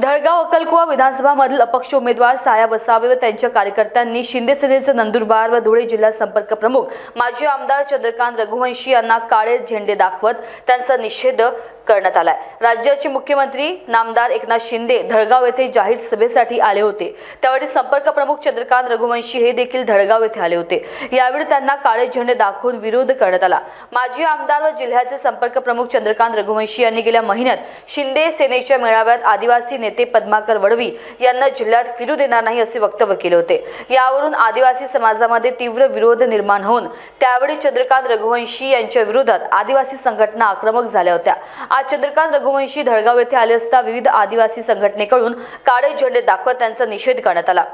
धळगाव अक्कलकुवा विधानसभामधील अपक्ष उमेदवार साया बसावे व त्यांच्या कार्यकर्त्यांनी शिंदे सेनेचे नंदुरबार व धुळे जिल्हा संपर्क प्रमुख माजी आमदार चंद्रकांत रघुवंशी यांना काळे झेंडे दाखवत त्यांचा निषेध करण्यात आलाय. राज्याचे मुख्यमंत्री नामदार एकनाथ शिंदे धळगाव येथे जाहीर सभेसाठी आले होते. त्यावेळी संपर्क प्रमुख चंद्रकांत रघुवंशी हे देखील धळगाव येथे आले होते. यावेळी त्यांना काळे झेंडे दाखवून विरोध करण्यात आला. माजी आमदार व जिल्ह्याचे संपर्क प्रमुख चंद्रकांत रघुवंशी यांनी गेल्या महिन्यात शिंदे सेनेच्या मेळाव्यात आदिवासी नेते पद्माकर वडवी यांना जिल्ह्यात फिरू देणार नाही असे वक्तव्य केले होते. यावरून आदिवासी समाजामध्ये तीव्र विरोध निर्माण होऊन त्यावेळी चंद्रकांत रघुवंशी यांच्या विरोधात आदिवासी संघटना आक्रमक झाल्या होत्या. आज चंद्रकांत रघुवंशी धडगाव येथे आले असता विविध आदिवासी संघटनेकडून काळे झेंडे दाखवत त्यांचा निषेध करण्यात आला.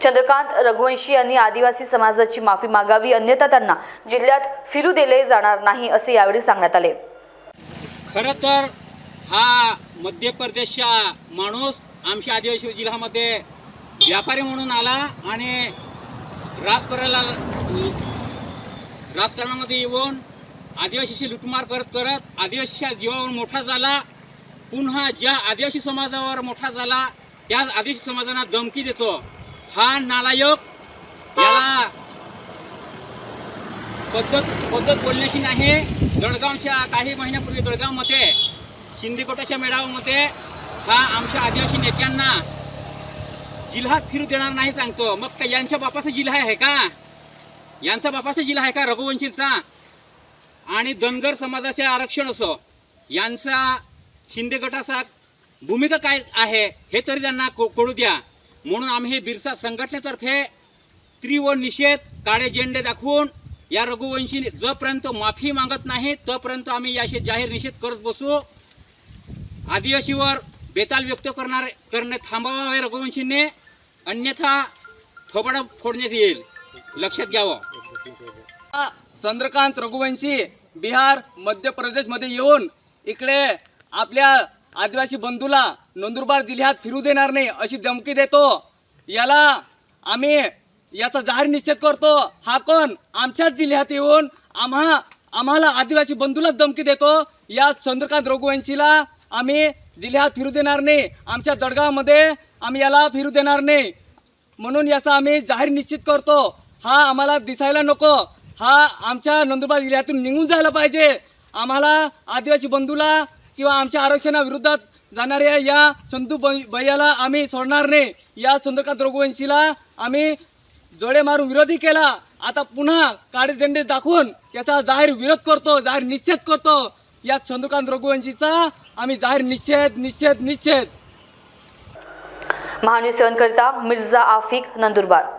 चंद्रकांत रघुवंशी यांनी आदिवासी समाजाची माफी मागावी अन्यथा त्यांना जिल्ह्यात फिरू दिले जाणार नाही असे यावेळी सांगण्यात आले. खरं तर हा मध्य प्रदेशचा माणूस आमच्या आदिवासी जिल्ह्यामध्ये व्यापारी म्हणून आला आणि राजकारणाला राजकारणामध्ये येऊन आदिवासीशी लुटमार करत करत आदिवासीच्या जीवावर मोठा झाला. पुन्हा ज्या आदिवासी समाजावर मोठा झाला त्या आदिवासी समाजांना धमकी देतो. हा नालायक याला पद्धत पद्धत बोलण्याची नाही. दळगावच्या काही महिन्यापूर्वी दळगावमध्ये शिंदेकोटाच्या मेळाव्यामध्ये हा आमच्या आदिवासी नेत्यांना जिल्ह्यात फिरू देणार नाही सांगतो. मग का यांच्या बापाचा जिल्हा आहे का? यांचा बापाचा जिल्हा आहे का? रघुवंशीचा. आणि धनगर समाजाचे आरक्षण असो यांचा शिंदे गटाचा भूमिका काय आहे हे तरी त्यांना को- कळू द्या. म्हणून आम्ही हे बिरसा संघटनेतर्फे तीव्र निषेध काळे झेंडे दाखवून या रघुवंशी जोपर्यंत माफी मागत नाही तोपर्यंत आम्ही याशी जाहीर निषेध करत बसू. आदिवासीवर बेताल व्यक्त करणार करणे थांबावावे रघुवंशीने अन्यथा थोबाडा फोडण्यात येईल. लक्षात घ्यावं. चंद्रकांत रघुवंशी बिहार मध्य प्रदेशमध्ये येऊन इकडे आपल्या आदिवासी बंधूला नंदुरबार जिल्ह्यात फिरू देणार नाही अशी धमकी देतो. याला आम्ही याचा जाहीर निषेध करतो. हा कोण? आमच्याच जिल्ह्यात येऊन आम्हा आम्हाला आदिवासी बंधूलाच धमकी देतो. या चंद्रकांत रघुवंशीला आम्ही जिल्ह्यात फिरू देणार नाही. आमच्या दडगावमध्ये आम्ही याला फिरू देणार नाही. म्हणून याचा आम्ही जाहीर निश्चित करतो. हा आम्हाला दिसायला नको. हा आमच्या नंदुरबार जिल्ह्यातून निघून जायला पाहिजे. आम्हाला आदिवासी बंधूला किंवा आमच्या आरक्षणाविरोधात जाणाऱ्या या चंदू भैयाला आम्ही सोडणार नाही. या चंद्रकांत रघुवंशीला आम्ही जोडे मारून विरोधी केला. आता पुन्हा काळे झेंडे दाखवून याचा जाहीर विरोध करतो जाहीर निषेध करतो. या चंद्रकांत रघुवंशीचा आम्ही जाहीर निषेध निषेध निषेध. महान्यूज सेवन करता मिर्झा आफिक नंदुरबार.